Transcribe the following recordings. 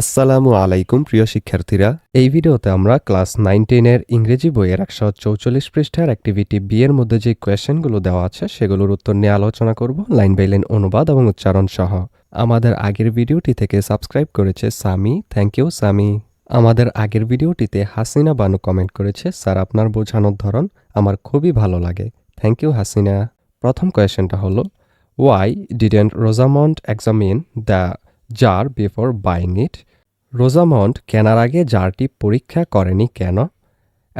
আসসালামু আলাইকুম, প্রিয় শিক্ষার্থীরা। এই ভিডিওতে আমরা ক্লাস নাইন টেনের ইংরেজি বইয়ের একশো চৌচল্লিশ পৃষ্ঠার অ্যাক্টিভিটি বি এর মধ্যে যে কোয়েশ্চেনগুলো দেওয়া আছে, সেগুলোর উত্তর নিয়ে আলোচনা করব লাইন বাই লাইন অনুবাদ এবং উচ্চারণ সহ। আমাদের আগের ভিডিওটি থেকে সাবস্ক্রাইব করেছে সামি। Thank you Sami. আমাদের আগের ভিডিওটিতে হাসিনা বানু কমেন্ট করেছে, স্যার, আপনার বোঝানোর ধরন আমার খুবই ভালো লাগে। Thank you Hasina. প্রথম কোয়েশ্চেনটা হলো why didn't Rosamund examine the jar before buying it Rosamund কেনার আগে জারটি পরীক্ষা করেনি কেন?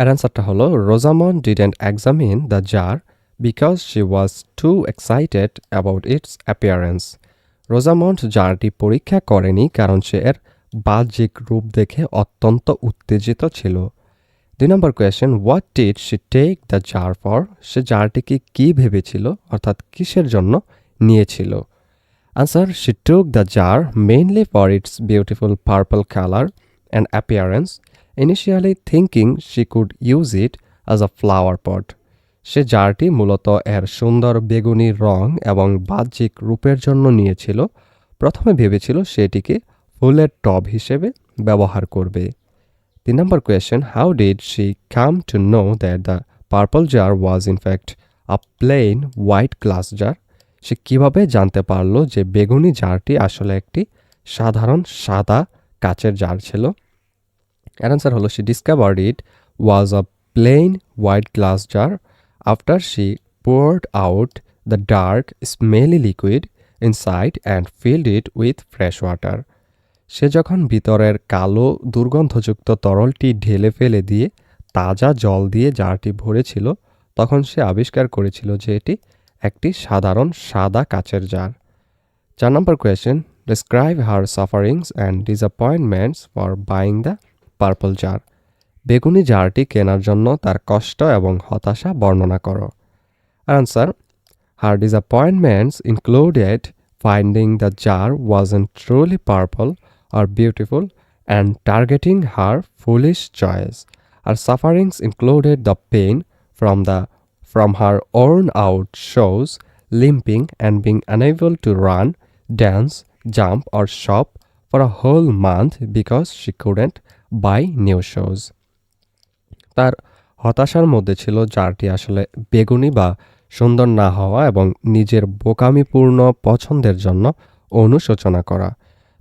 এর অ্যান্সারটা হলো Rosamund didn't examine the jar because she was too excited about its appearance Rosamund জারটি পরীক্ষা করেনি কারণ সে এর বাহ্যিক রূপ দেখে অত্যন্ত উত্তেজিত ছিল। দুই নম্বর question what did she take the jar for সে জারটিকে কী ভেবেছিল, অর্থাৎ কিসের জন্য নিয়েছিল? Answer She took the jar mainly for its beautiful purple color and appearance, initially thinking she could use it as a flower pot. সে জারটি মূলত এর সুন্দর বেগুনি রং এবং বাহ্যিক রূপের জন্য নিয়েছিল। প্রথমে ভেবেছিল সেটিকে ফুলের টব হিসেবে ব্যবহার করবে। তিন নম্বর question how did she come to know that the purple jar was in fact a plain white glass jar সে কীভাবে জানতে পারল যে বেগুনি জারটি আসলে একটি সাধারণ সাদা কাচের জার ছিল? এর আনসার হলো she discovered it was a plain white glass jar after she poured out the dark smelly liquid inside and filled it with fresh water সে যখন ভিতরের কালো, দুর্গন্ধযুক্ত তরলটি ঢেলে ফেলে দিয়ে তাজা জল দিয়ে জারটি ভরেছিল, তখন সে আবিষ্কার করেছিল যে এটি একটি সাধারণ সাদা কাচের জার। চার নম্বর question describe her sufferings and disappointments for buying the purple jar বেগুনি জারটি কেনার জন্য তার কষ্ট এবং হতাশা বর্ণনা করো। Answer her disappointments included finding the jar wasn't truly purple or beautiful and targeting her foolish choice her sufferings included the pain from the from her worn out shows, limping and being unable to run, dance, jump, or shop for a whole month because she couldn't buy new shoes. তার হতাশার মধ্যে ছিল জারটি আসলে বেগুনি বা সুন্দর না হওয়া এবং নিজের বোকামিপূর্ণ পছন্দের জন্য অনুশোচনা করা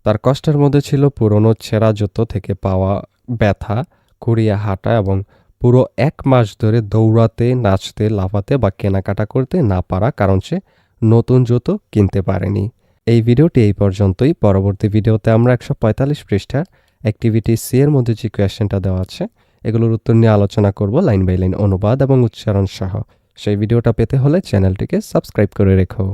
তার কষ্টের মধ্যে ছিল পুরনো ছেঁড়া জুতো থেকে পাওয়া ব্যথা কুড়িয়ে হাঁটা এবং পুরো এক মাস ধরে দৌড়াতে, নাচতে, লাফাতে বা কেনাকাটা করতে না পারা কারণ সে নতুন জুতো কিনতে পারেনি। এই ভিডিওটি এই পর্যন্তই। পরবর্তী ভিডিওতে আমরা একশো পঁয়তাল্লিশ পৃষ্ঠার অ্যাক্টিভিটি সি এর মধ্যে যে কোয়েশ্চেনটা দেওয়া আছে, এগুলোর উত্তর নিয়ে আলোচনা করব লাইন বাই লাইন অনুবাদ এবং উচ্চারণ সহ। সেই ভিডিওটা পেতে হলে চ্যানেলটিকে সাবস্ক্রাইব করে রেখো।